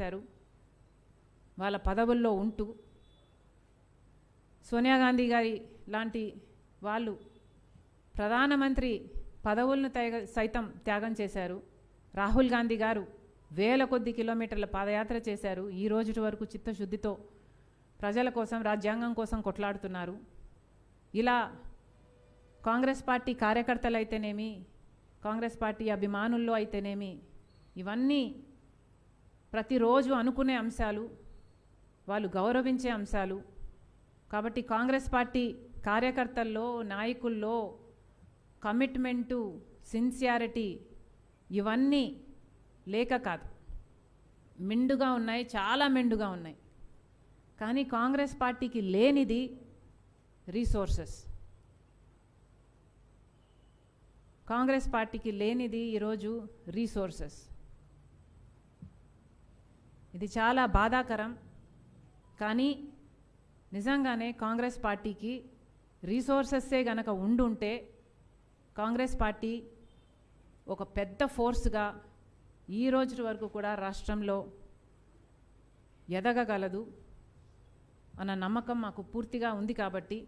చేశారు. వాళ్ళ పదవుల్లో ఉంటూ సోనియా గాంధీ గారి లాంటి వాళ్ళు ప్రధానమంత్రి పదవులను తైగ సైతం త్యాగం చేశారు. రాహుల్ గాంధీ గారు వేల కొద్ది కిలోమీటర్ల పాదయాత్ర చేశారు. ఈ రోజు వరకు చిత్తశుద్ధితో ప్రజల కోసం రాజ్యాంగం కోసం కొట్లాడుతున్నారు. ఇలా కాంగ్రెస్ పార్టీ కార్యకర్తలు అయితేనేమి కాంగ్రెస్ పార్టీ అభిమానుల్లో అయితేనేమి ఇవన్నీ ప్రతిరోజు అనుకునే అంశాలు వాళ్ళు గౌరవించే అంశాలు. కాబట్టి కాంగ్రెస్ పార్టీ కార్యకర్తల్లో నాయకుల్లో కమిట్మెంటు సిన్సియారిటీ ఇవన్నీ లేక కాదు. మెండుగా ఉన్నాయి చాలా మెండుగా ఉన్నాయి. కానీ కాంగ్రెస్ పార్టీకి లేనిది రీసోర్సెస్. కాంగ్రెస్ పార్టీకి లేనిది ఈరోజు రీసోర్సెస్. ఇది చాలా బాధాకరం. కానీ నిజంగానే కాంగ్రెస్ పార్టీకి రీసోర్సెస్సే గనక ఉండుంటే కాంగ్రెస్ పార్టీ ఒక పెద్ద ఫోర్స్గా ఈ రోజు వరకు కూడా రాష్ట్రంలో ఎదగగలదు అన్న నమ్మకం మాకు పూర్తిగా ఉంది కాబట్టి